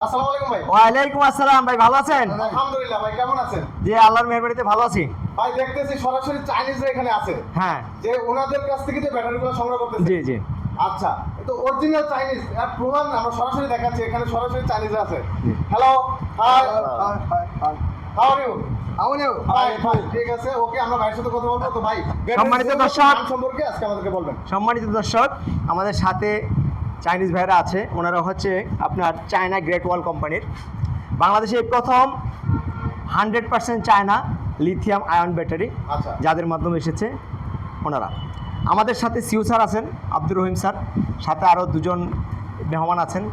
আসসালামু আলাইকুম ভাই। ওয়ালাইকুম আসসালাম ভাই ভালো আছেন? আলহামদুলিল্লাহ ভাই কেমন আছেন? জি আল্লাহর মেহরবানিতে ভালো আছি। ভাই দেখতেছি সরাসরি চাইনিজরা এখানে আছে। হ্যাঁ। যে ওনাদের কাছ থেকে যে ব্যাটারিগুলো সংগ্রহ করতেছে। জি জি। আচ্ছা তো অরিজিনাল চাইনিজ আর প্রমাণ আমরা সরাসরি দেখাচ্ছি এখানে সরাসরি চাইনিজ আছে। Hello hi how are you How are you? Hi fine ঠিক আছে ওকে আমরা ভাইয়ের সাথে কথা বলব। তো ভাই সম্মানিত দর্শক। সম্পর্কে আজকে আমাদেরকে বলবেন। সম্মানিত দর্শক আমাদের সাথে চাইনিজ ভাইরা আছে ওনারা হচ্ছে আপনার চায়না গ্রেট ওয়াল কোম্পানির বাংলাদেশে প্রথম hundred percent China lithium ion battery যাদের মাধ্যমে এসেছে ওনারা। আমাদের সাথে সিউ স্যার আছেন আব্দুর রহিম স্যার। সাথে আরও দুজন মেহমান আছেন।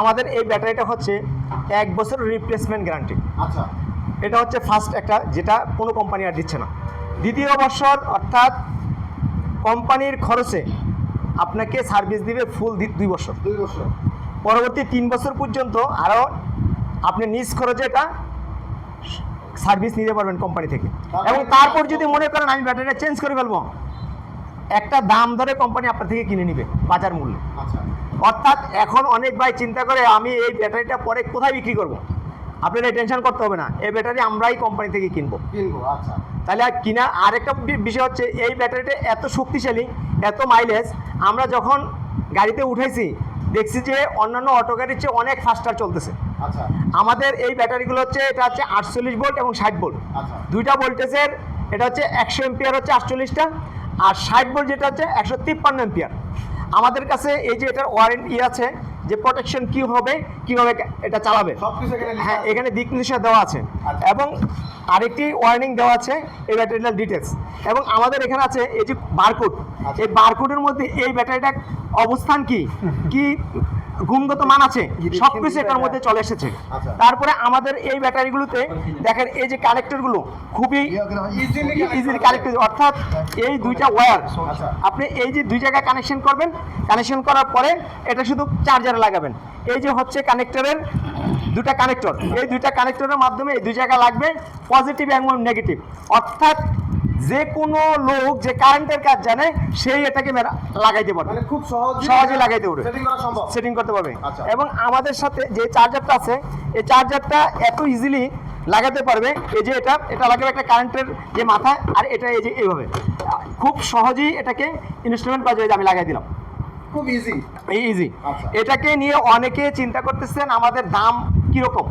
আমাদের এই ব্যাটারিটা হচ্ছে এক বছর রিপ্লেসমেন্ট গ্যারান্টি আচ্ছা। এটা হচ্ছে ফার্স্ট একটা যেটা কোনো কোম্পানি আর দিচ্ছে না। দ্বিতীয় বছর অর্থাৎ কোম্পানির খরচে আপনাকে সার্ভিস দিবে ফুল দুই বছর। দুই বছর। পরবর্তী তিন বছর পর্যন্ত আরও আপনি নিজ খরচে এটা সার্ভিস নিতে পারবেন কোম্পানি থেকে। এবং তারপর যদি মনে করেন আমি ব্যাটারিটা চেঞ্জ করে ফেলব একটা দাম ধরে কোম্পানি আপনার থেকে কিনে নিবে বাজার মূল্যে। আচ্ছা। অর্থাৎ এখন অনেক ভাই চিন্তা করে আমি এই ব্যাটারিটা পরে কোথায় বিক্রি করব? আপনার টেনশন করতে হবে না। এই ব্যাটারি আমরাই কোম্পানি থেকে কিনবো। কিনবো আচ্ছা। তাহলে আর কিনা আরেকটা বিষয় হচ্ছে এই ব্যাটারিটা এত শক্তিশালী এত মাইলেজ আমরা যখন গাড়িতে উঠেছি দেখছি যে অন্যান্য অটো গাড়ির চেয়ে অনেক ফাস্টার চলতেছে। আচ্ছা। আমাদের এই ব্যাটারিগুলো হচ্ছে এটা হচ্ছে আটচল্লিশ ভোল্ট এবং ষাট ভোল্ট আচ্ছা। দুইটা ভোল্টেজের এটা হচ্ছে একশো এম্পিয়ার হচ্ছে আটচল্লিশটা আর ষাট ভোল্ট যেটা হচ্ছে একশো তিপ্পান্ন এম্পিয়ার আমাদের কাছে এই যে এটার ওয়ারেন্টি আছে যে প্রোটেকশন কি হবে কীভাবে এটা চালাবে। হ্যাঁ এখানে দিক নির্দেশনা দেওয়া আছে। আচ্ছা। এবং আরেকটি ওয়ার্নিং দেওয়া আছে এই ব্যাটারিটার ডিটেলস এবং আমাদের এখানে আছে এই যে বারকোড আচ্ছা। এই বারকোডের মধ্যে এই ব্যাটারিটার অবস্থান কি? কি গুণগত মান আছে সব কিছু এটার মধ্যে চলে এসেছে। আচ্ছা। তারপরে আমাদের এই ব্যাটারিগুলোতে দেখেন এই যে কানেক্টরগুলো খুবই ইজিলি কানেক্টেড অর্থাৎ এই দুইটা ওয়্যার আচ্ছা। আপনি এই যে দুই জায়গায় কানেকশন করবেন কানেকশন করার পরে এটা শুধু চার্জারে লাগাবেন। এই যে হচ্ছে কানেক্টরের দুটা কানেক্টর এই দুইটা কানেক্টরের মাধ্যমে এই দুই জায়গা লাগবে পজিটিভ এবং নেগেটিভ অর্থাৎ যে কোনো লোক যে কারেন্টের কাজ জানে সেই এটাকে লাগাইতে পারবে। মানে খুব সহজ লাগাইতে পারবে। সেটিং করতে পারবে। আচ্ছা। এবং আমাদের সাথে যে চার্জারটা আছে এই চার্জারটা এত ইজিলি লাগাতে পারবে এই যে এটা এটা লাগাবে একটা কারেন্টের যে মাথা আর এটা এই যে এইভাবে। খুব সহজেই এটাকে ইনস্ট্রুমেন্ট যে আমি লাগাই দিলাম। খুব ইজি এই ইজি আচ্ছা। এটাকে নিয়ে অনেকে চিন্তা করতেছেন আমাদের দাম কীরকম?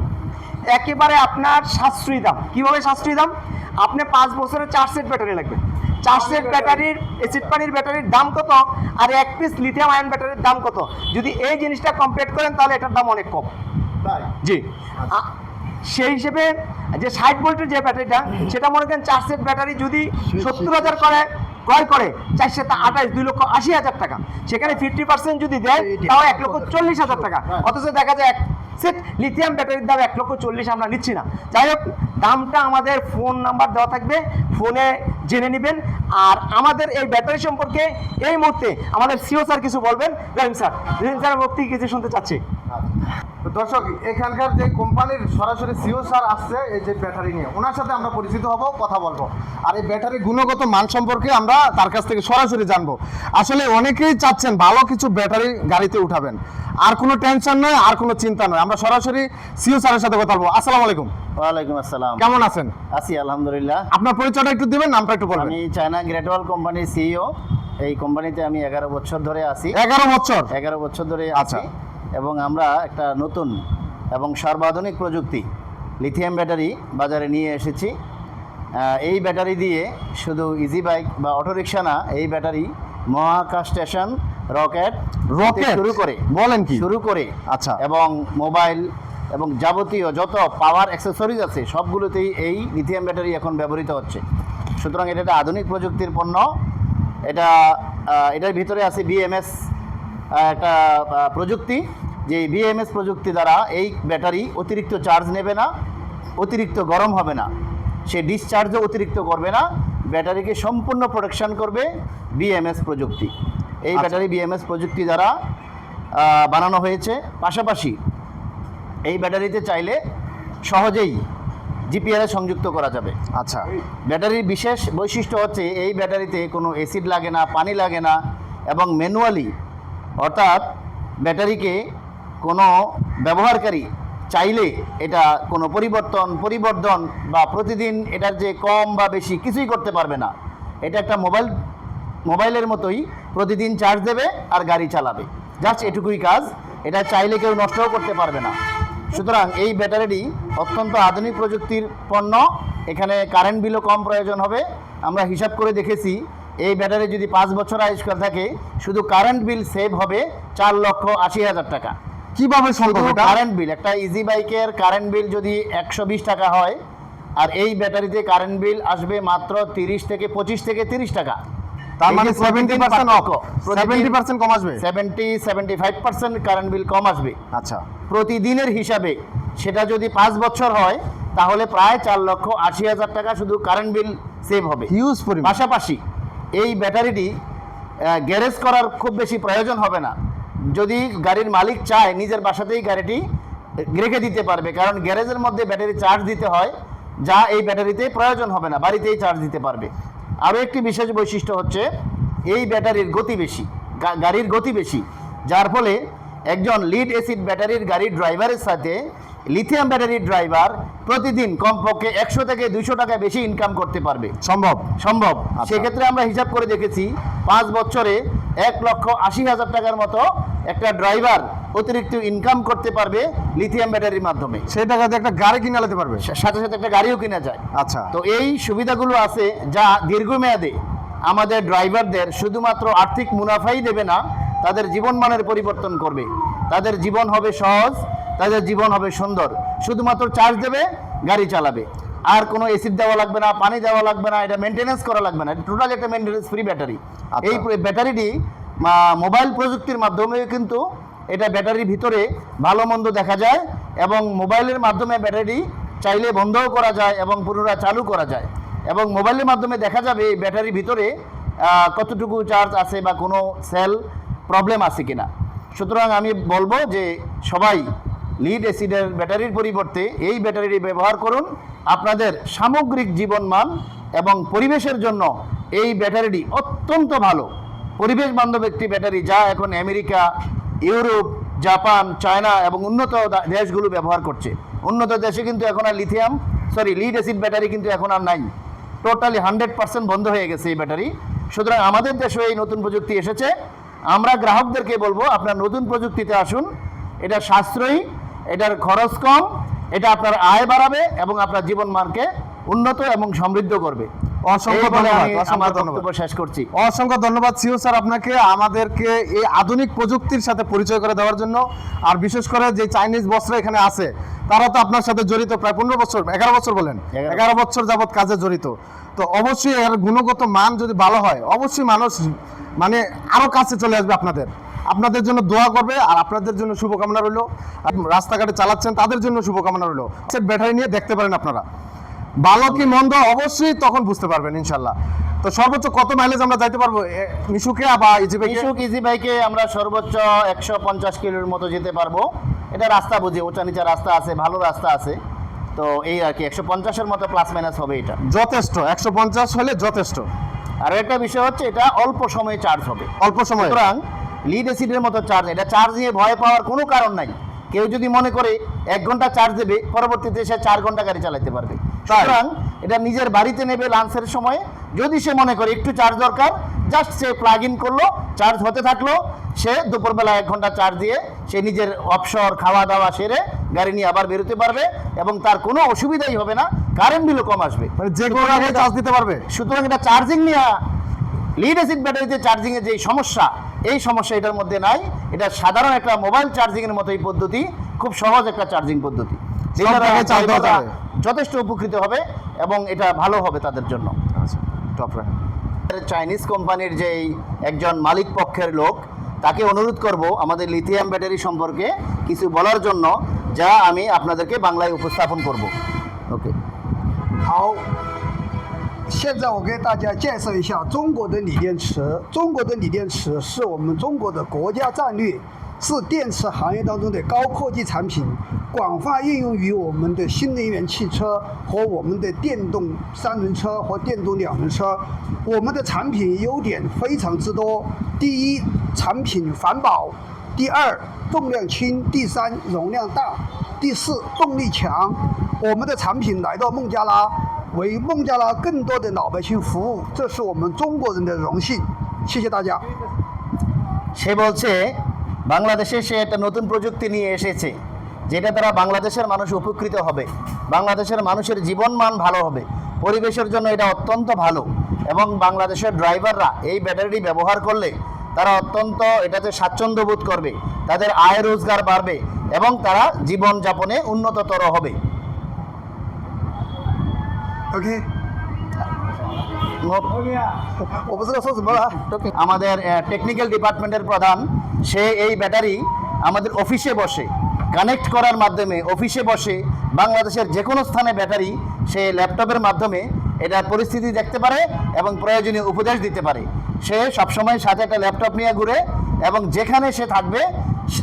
একেবারে আপনার সাশ্রয়ী দাম। কীভাবে সাশ্রয়ী দাম? আপনি পাঁচ বছরের চার সেট ব্যাটারি লাগবে। চার সেট ব্যাটারির এসিড পানির ব্যাটারির দাম কত? আর এক পিস লিথিয়াম আয়ন ব্যাটারির দাম কত? যদি এই জিনিসটা কম্পেয়ার করেন তাহলে এটার দাম অনেক কম। জি। সেই হিসেবে যে ষাট ভোল্টের যে ব্যাটারিটা সেটা মনে করেন চার সেট ব্যাটারি যদি সত্তর হাজার করে ক্রয় করে চার সেট আঠাশ দুই লক্ষ আশি হাজার টাকা। সেখানে ফিফটি পার্সেন্ট যদি দেয় তাও এক লক্ষ চল্লিশ হাজার টাকা। অথচ দেখা যায় এক সেট লিথিয়াম ব্যাটারির দাম এক লক্ষ চল্লিশ আমরা নিচ্ছি না। যাই হোক দামটা আমাদের ফোন নাম্বার দেওয়া থাকবে। ফোনে জেনে নেবেন। আর আমাদের এই ব্যাটারি সম্পর্কে এই মুহূর্তে আমাদের সিও স্যার কিছু বলবেন। রহিম স্যার রহিম স্যারের মুখ কিছু শুনতে চাচ্ছি। তো দর্শক এখানকার যে কোম্পানির সরাসরি সিও স্যার আসছে এই যে ব্যাটারি নিয়ে ওনার সাথে আমরা পরিচিত হব কথা বলব। আর এই ব্যাটারি গুণগত মান সম্পর্কে আমরা তার কাছ থেকে সরাসরি জানব। আসলে অনেকেই চাচ্ছেন ভালো কিছু ব্যাটারি গাড়িতে উঠাবেন। আর কোনো টেনশন নয় আর কোনো চিন্তা নয়। আমরা সরাসরি সিও স্যারের সাথে কথা বলব। আসসালামু আলাইকুম। ওয়ালাইকুম আসসালাম। কেমন আছেন? আছি আলহামদুলিল্লাহ। আপনার পরিচয়টা একটু দিবেন নামটা একটু বলবেন। আমি চায়না গ্রেট ওয়াল কোম্পানির সিইও। এই কোম্পানিতে আমি এগারো বছর ধরে আছি। এগারো বছর? এগারো বছর ধরে আচ্ছা। আছি। এবং আমরা একটা নতুন এবং সর্বাধুনিক প্রযুক্তি লিথিয়াম ব্যাটারি বাজারে নিয়ে এসেছি। এই ব্যাটারি দিয়ে শুধু ইজি বাইক বা অটোরিকশা না এই ব্যাটারি মহাকাশ স্টেশন রকেট রকেট শুরু করে বলেন কি? শুরু করে। আচ্ছা। এবং মোবাইল এবং যাবতীয় যত পাওয়ার অ্যাক্সেসরিজ আছে সবগুলোতেই এই লিথিয়াম ব্যাটারি এখন ব্যবহৃত হচ্ছে। সুতরাং এটা একটা আধুনিক প্রযুক্তির পণ্য। এটা এটার ভিতরে আছে বিএমএস একটা প্রযুক্তি যে বিএমএস প্রযুক্তি দ্বারা এই ব্যাটারি অতিরিক্ত চার্জ নেবে না অতিরিক্ত গরম হবে না। সে ডিসচার্জও অতিরিক্ত করবে না ব্যাটারিকে সম্পূর্ণ প্রোটেকশন করবে বিএমএস প্রযুক্তি। এই আচ্ছা। ব্যাটারি বিএমএস প্রযুক্তি দ্বারা বানানো হয়েছে। পাশাপাশি এই ব্যাটারিতে চাইলে সহজেই জিপিআরে সংযুক্ত করা যাবে। আচ্ছা। ব্যাটারির বিশেষ বৈশিষ্ট্য হচ্ছে এই ব্যাটারিতে কোনো অ্যাসিড লাগে না পানি লাগে না এবং ম্যানুয়ালি অর্থাৎ ব্যাটারিকে কোনো ব্যবহারকারী চাইলে এটা কোনো পরিবর্তন, পরিবর্ধন বা প্রতিদিন এটার যে কম বা বেশি কিছুই করতে পারবে না। এটা একটা মোবাইল, মোবাইলের মতোই প্রতিদিন চার্জ দেবে আর গাড়ি চালাবে। জাস্ট এটুকুই কাজ। এটা চাইলে কেউ নষ্টও করতে পারবে না। সুতরাং এই ব্যাটারিটি অত্যন্ত আধুনিক প্রযুক্তির পণ্য। এখানে কারেন্ট বিলও কম প্রয়োজন হবে। আমরা হিসাব করে দেখেছি এই ব্যাটারি যদি পাঁচ বছর আয়ুষ্কাল থাকে শুধু কারেন্ট বিল সেভ হবে চার লক্ষ আশি হাজার টাকা। কীভাবে সম্ভব কারেন্ট বিল একটা ইজি বাইকের কারেন্ট বিল যদি একশো বিশ টাকা হয় আর এই ব্যাটারিতে কারেন্ট বিল আসবে মাত্র তিরিশ থেকে পঁচিশ থেকে তিরিশ টাকা। তার মানে সেভেন্টি পার্সেন্ট সেভেন্টি পার্সেন্ট কম আসবে? Seventy seventy five percent current bill কম আসবে। আচ্ছা। প্রতিদিনের হিসাবে সেটা যদি পাঁচ বছর হয় তাহলে প্রায় চার লক্ষ আশি হাজার টাকা শুধু কারেন্ট বিল সেভ হবে। হিউজ পরিমাণ। পাশাপাশি এই ব্যাটারিটি গ্যারেজ করার খুব বেশি প্রয়োজন হবে না। যদি গাড়ির মালিক চায়, নিজের বাসাতেই গাড়িটি রেখে দিতে পারবে। কারণ গ্যারেজের মধ্যে ব্যাটারি চার্জ দিতে হয়, যা এই ব্যাটারিতে প্রয়োজন হবে না, বাড়িতেই চার্জ দিতে পারবে। আরও একটি বিশেষ বৈশিষ্ট্য হচ্ছে, এই ব্যাটারির গতি বেশি গাড়ির গতি বেশি। যার ফলে একজন লিড অ্যাসিড ব্যাটারির গাড়ির ড্রাইভারের সাথে লিথিয়াম ব্যাটারির ড্রাইভার প্রতিদিন কমপক্ষে একশো থেকে দুশো টাকা বেশি ইনকাম করতে পারবে। সম্ভব। সম্ভব। আচ্ছা। সেক্ষেত্রে আমরা হিসাব করে দেখেছি পাঁচ বছরে এক লক্ষ আশি হাজার টাকার মতো একটা ড্রাইভার অতিরিক্ত ইনকাম করতে পারবে লিথিয়াম ব্যাটারির মাধ্যমে। সেই টাকা দিয়ে একটা গাড়ি কিনে নিতে পারবে? সাথে সাথে একটা গাড়িও কেনা যায়। আচ্ছা। তো এই সুবিধাগুলো আছে যা দীর্ঘমেয়াদে আমাদের ড্রাইভারদের শুধুমাত্র আর্থিক মুনাফাই দেবে না তাদের জীবনমানের পরিবর্তন করবে। তাদের জীবন হবে সহজ তাদের জীবন হবে সুন্দর। শুধুমাত্র চার্জ দেবে গাড়ি চালাবে। আর কোনো এসিড দেওয়া লাগবে না পানি দেওয়া লাগবে না এটা মেনটেনেন্স করা লাগবে না টোটাল একটা মেনটেনেন্স ফ্রি ব্যাটারি। এই ব্যাটারিটি মোবাইল প্রযুক্তির মাধ্যমে কিন্তু এটা ব্যাটারির ভিতরে ভালো মন্দ দেখা যায় এবং মোবাইলের মাধ্যমে ব্যাটারি চাইলে বন্ধও করা যায় এবং পুনরায় চালু করা যায়। এবং মোবাইলের মাধ্যমে দেখা যাবে এই ব্যাটারির ভিতরে কতটুকু চার্জ আছে বা কোনো সেল প্রবলেম আছে কিনা। সুতরাং আমি বলব যে সবাই লিড অ্যাসিডের ব্যাটারির পরিবর্তে এই ব্যাটারিটি ব্যবহার করুন। আপনাদের সামগ্রিক জীবনমান এবং পরিবেশের জন্য এই ব্যাটারিটি অত্যন্ত ভালো। পরিবেশ বান্ধব একটি ব্যাটারি যা এখন আমেরিকা, ইউরোপ, জাপান, চায়না এবং উন্নত দেশগুলো ব্যবহার করছে। উন্নত দেশে কিন্তু এখন আর lithium sorry lead acid battery কিন্তু এখন আর নাই। টোটালি হান্ড্রেড পার্সেন্ট বন্ধ হয়ে গেছে এই ব্যাটারি সুতরাং আমাদের দেশেও এই নতুন প্রযুক্তি এসেছে। আমরা গ্রাহকদেরকে বলব, আপনার নতুন প্রযুক্তিতে আসুন। এটা সাশ্রয়ী। এটার খরচ কম এটা আপনার আয় বাড়াবে এবং আপনার জীবনমানকে উন্নত এবং সমৃদ্ধ করবে। অসংখ্য ধন্যবাদ, অসংখ্য শেষ করছি। অসংখ্য ধন্যবাদ সিও স্যার আপনাকে আমাদেরকে এই আধুনিক প্রযুক্তির সাথে পরিচয় করে দেওয়ার জন্য। আর বিশেষ করে যে চাইনিজ বস্ত্র এখানে আছে তারা তো আপনার সাথে জড়িত প্রায় পনেরো বছর এগারো বছর বলেন এগারো। বছর। যাবত কাজে জড়িত। তো অবশ্যই এর গুণগত মান যদি ভালো হয় অবশ্যই মানুষ মানে আরও কাছে চলে আসবে আপনাদের। আপনাদের জন্য দোয়া করবে আর আপনাদের জন্য শুভকামনা রইল। রাস্তাঘাটে চালাচ্ছেন তাদের জন্য শুভকামনা রইল। সেট ব্যাটারি নিয়ে দেখতে পারেন আপনারা। ভালো কি মন্দ অবশ্যই তখন বুঝতে পারবেন ইনশাল্লাহ তো সর্বোচ্চ কত মাইলেজ আমরা যাইতে পারব? মিশুকে বা ইজি বাইকে ইস্যুক ইজি বাইকে আমরা সর্বোচ্চ একশো পঞ্চাশ কিলোর মতো যেতে পারব। এটা রাস্তা বুঝি উঁচা নিচা রাস্তা আছে ভালো রাস্তা আছে। তো এই আর কি একশো পঞ্চাশের মতো প্লাস মাইনাস হবে এটা। যথেষ্ট একশো পঞ্চাশ হলে যথেষ্ট। আর একটা বিষয় হচ্ছে এটা অল্প সময়ে চার্জ হবে। অল্প সময়। সুতরাং লিড অ্যাসিডের মতো চার্জ এটা চার্জ নিয়ে ভয় পাওয়ার কোনো কারণ নাই। কেউ যদি মনে করে এক ঘণ্টা চার্জ দেবে পরবর্তীতে সে চার ঘণ্টা গাড়ি চালাতে পারবে? সুতরাং এটা নিজের বাড়িতে নেবে লাঞ্চের সময়। যদি সে মনে করে একটু চার্জ দরকার জাস্ট সে প্লাগ ইন করল চার্জ হতে থাকল সে দুপুরবেলা এক ঘণ্টা চার্জ দিয়ে সে নিজের অবসর খাওয়া দাওয়া সেরে গাড়ি নিয়ে আবার বেরোতে পারবে এবং তার কোনো অসুবিধাই হবে না কারেন্ট বিলও কম আসবে। মানে যে চার্জ দিতে পারবে? সুতরাং এটা চার্জিং নিয়ে লিড অ্যাসিড ব্যাটারিতে চার্জিংয়ের যে সমস্যা এই সমস্যা এটার মধ্যে নাই। এটা সাধারণ একটা মোবাইল চার্জিংয়ের মতো এই পদ্ধতি খুব সহজ একটা চার্জিং পদ্ধতি। যথেষ্ট উপকৃত হবে এবং এটা ভালো হবে তাদের জন্য। আচ্ছা চাইনিজ কোম্পানির যেই একজন মালিক পক্ষের লোক তাকে অনুরোধ করব আমাদের লিথিয়াম ব্যাটারি সম্পর্কে কিছু বলার জন্য যা আমি আপনাদেরকে বাংলায় উপস্থাপন করব। ওকে 好，现在我给大家介绍一下中国的锂电池。中国的锂电池是我们中国的国家战略，是电池行业当中的高科技产品，广泛应用于我们的新能源汽车和我们的电动三轮车和电动两轮车。我们的产品优点非常之多：第一，产品环保；第二，重量轻，第三容量大，第四动力强。我们的产品来到孟加拉，为孟加拉更多的老百姓服务，这是我们中国人的荣幸。谢谢大家。 সে বলছে বাংলাদেশে সে একটা নতুন প্রযুক্তি নিয়ে এসেছে যেটা দ্বারা বাংলাদেশের মানুষ উপকৃত হবে বাংলাদেশের মানুষের জীবনমান ভালো হবে পরিবেশের জন্য এটা অত্যন্ত ভালো এবং বাংলাদেশের ড্রাইভাররা এই ব্যাটারি ব্যবহার করলে তারা অত্যন্ত এটাতে স্বাচ্ছন্দ্য বোধ করবে তাদের আয় রোজগার বাড়বে এবং তারা জীবনযাপনে উন্নততর হবে ওকে আমাদের uh, টেকনিক্যাল ডিপার্টমেন্টের প্রধান, সে এই ব্যাটারি আমাদের অফিসে বসে কানেক্ট করার মাধ্যমে অফিসে বসে, বাংলাদেশের যে কোনো স্থানে ব্যাটারি সে ল্যাপটপের মাধ্যমে এটার পরিস্থিতি দেখতে পারে এবং প্রয়োজনীয় উপদেশ দিতে পারে। সে সবসময় সাথে একটা ল্যাপটপ নিয়ে ঘুরে এবং যেখানে সে থাকবে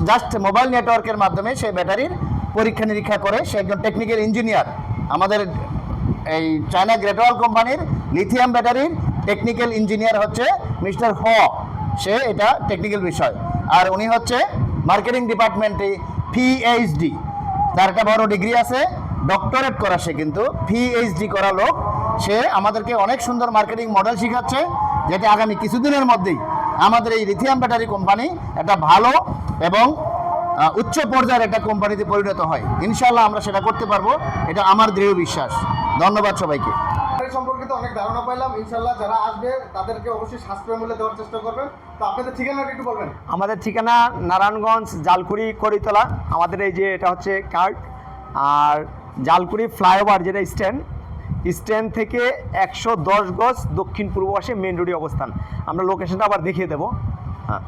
জাস্ট মোবাইল নেটওয়ার্কের মাধ্যমে সে ব্যাটারির পরীক্ষা নিরীক্ষা করে, সে একজন টেকনিক্যাল ইঞ্জিনিয়ার আমাদের এই চায়না গ্রেটওয়াল কোম্পানির লিথিয়াম ব্যাটারির টেকনিক্যাল ইঞ্জিনিয়ার হচ্ছে মিস্টার হ সে এটা টেকনিক্যাল বিষয়। আর উনি হচ্ছে মার্কেটিং ডিপার্টমেন্টে পিএইচডি তার একটা বড় ডিগ্রি আছে ডক্টরেট করা সে কিন্তু। পিএইচডি করা লোক। সে আমাদেরকে অনেক সুন্দর মার্কেটিং মডেল শেখাচ্ছে, যেটা আগামী কিছুদিনের মধ্যেই আমাদের এই লিথিয়াম ব্যাটারি কোম্পানি একটা ভালো এবং উচ্চ পর্যায়ের একটা কোম্পানিতে পরিণত হয়। ইনশাল্লাহ আমরা সেটা করতে পারব। এটা আমার দৃঢ় বিশ্বাস। ধন্যবাদ সবাইকে। সম্পর্কিত অনেক ধারণা পাইলাম ইনশাল্লাহ যারা আসবে তাদেরকে অবশ্যই সাশ্রয় মূল্যে দেওয়ার চেষ্টা করবেন। তো আপনাদের ঠিকানাটা একটু বলবেন। আমাদের ঠিকানা নারায়ণগঞ্জ জালকুড়ি করিতলা। আমাদের এই যে এটা হচ্ছে কার্ড আর জালকুড়ি ফ্লাইওভার যেটা স্ট্যান্ড স্ট্যান্ড থেকে একশো দশ গজ দক্ষিণ পূর্ব পাশে মেন রোডে অবস্থান। আমরা লোকেশনটা আবার দেখিয়ে দেবো। হ্যাঁ।